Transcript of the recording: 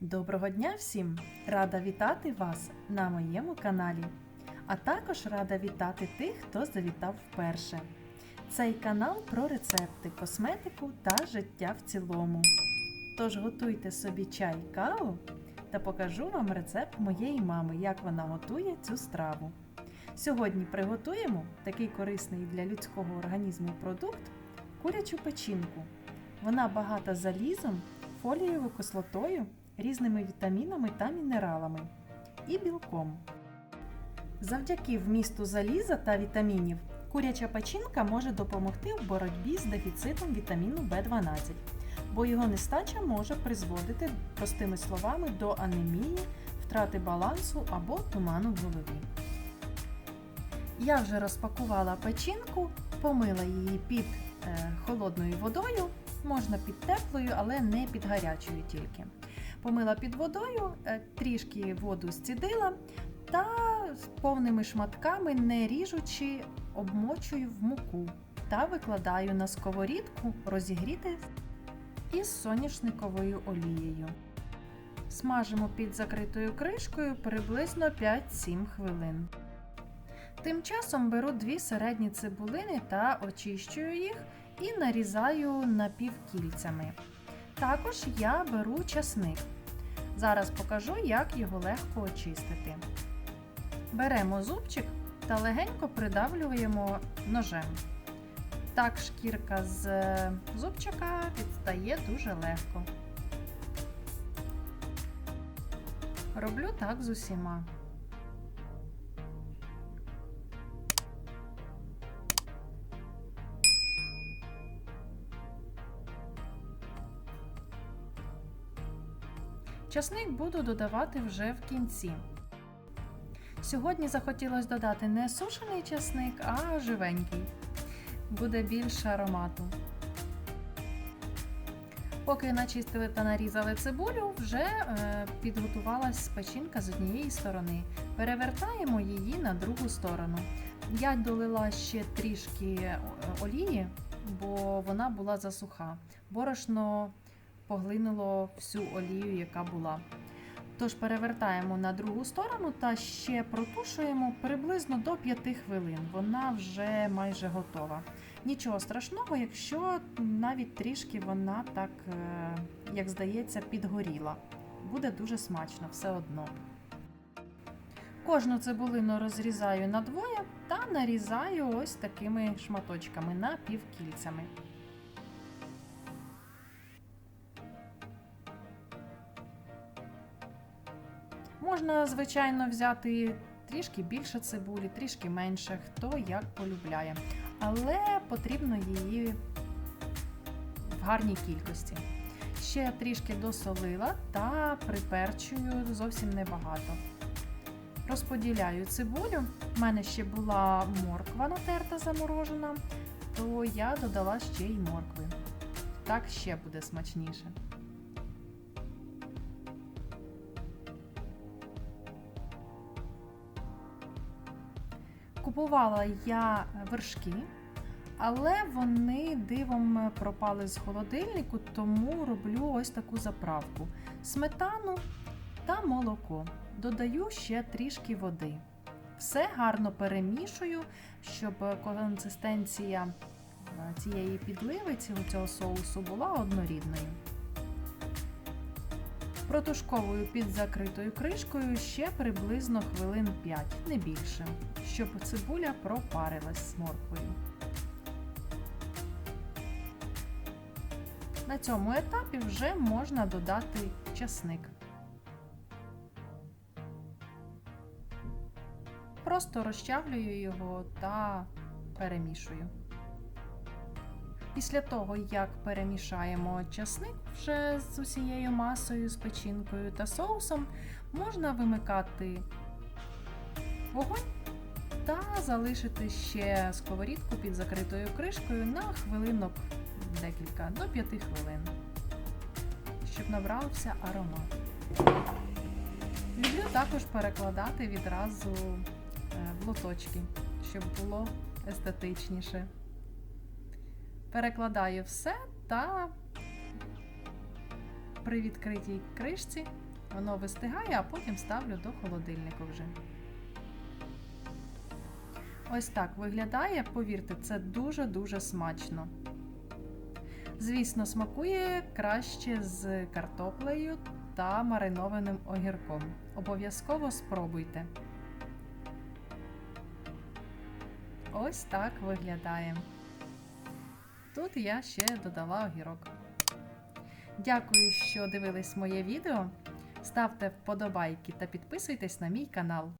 Доброго дня всім! Рада вітати вас на моєму каналі, а також рада вітати тих, хто завітав вперше. Цей канал про рецепти, косметику та життя в цілому. Тож готуйте собі чай, каву та покажу вам рецепт моєї мами, як вона готує цю страву. Сьогодні приготуємо такий корисний для людського організму продукт курячу печінку. Вона багата залізом, фолієвою кислотою, різними вітамінами та мінералами і білком. Завдяки вмісту заліза та вітамінів куряча печінка може допомогти в боротьбі з дефіцитом вітаміну В12, бо його нестача може призводити, простими словами, до анемії, втрати балансу або туману в голові. Я вже розпакувала печінку, помила її під е, холодною водою, можна під теплою, але не під гарячою тільки. Помила під водою, е, трішки воду зцідила та з повними шматками, не ріжучи, обмочую в муку та викладаю на сковорідку розігріти із соняшниковою олією. Смажимо під закритою кришкою приблизно 5-7 хвилин. Тим часом беру дві середні цибулини та очищую їх і нарізаю напівкільцями. Також я беру часник. Зараз покажу, як його легко очистити. Беремо зубчик та легенько придавлюємо ножем. Так шкірка з зубчика відстає дуже легко. Роблю так з усіма. Часник буду додавати вже в кінці. Сьогодні захотілося додати не сушений часник, а живенький. Буде більше аромату. Поки начистили та нарізали цибулю, вже е, підготувалась печінка з однієї сторони. Перевертаємо її на другу сторону. Я долила ще трішки е, олії, бо вона була засуха. Борошно поглинуло всю олію, яка була. Тож перевертаємо на другу сторону та ще протушуємо приблизно до 5 хвилин. Вона вже майже готова. Нічого страшного, якщо навіть трішки вона так, е, як здається, підгоріла. Буде дуже смачно все одно. Кожну цибулину розрізаю на двоє та нарізаю ось такими шматочками напівкільцями. Можна, звичайно, взяти трішки більше цибулі, трішки менше, хто як полюбляє. Але потрібно її в гарній кількості. Ще трішки досолила та приперчую зовсім небагато. Розподіляю цибулю. У мене ще була морква натерта заморожена, то я додала ще й моркви. Так ще буде смачніше. Купувала я вершки, але вони дивом пропали з холодильнику, тому роблю ось таку заправку: сметану та молоко. Додаю ще трішки води. Все гарно перемішую, щоб консистенція цієї підливи, цього соусу була однорідною. Протушковую під закритою кришкою ще приблизно хвилин 5, не більше, щоб цибуля пропарилась з морквою. На цьому етапі вже можна додати часник. Просто розчавлюю його та перемішую. Після того, як перемішаємо часник вже з усією масою, з печінкою та соусом, можна вимикати вогонь та залишити ще сковорідку під закритою кришкою на хвилинок декілька, до 5 хвилин, щоб набрався аромат. Люблю також перекладати відразу в лоточки, щоб було естетичніше. Перекладаю все та при відкритій кришці Воно вистигає, а потім ставлю до холодильника вже. Ось так виглядає, повірте, це дуже-дуже смачно. Звісно, смакує краще з картоплею та маринованим огірком. Обов'язково спробуйте. Ось так виглядає. Тут я ще додала огірок. Дякую, що дивились моє відео. Ставте вподобайки та підписуйтесь на мій канал.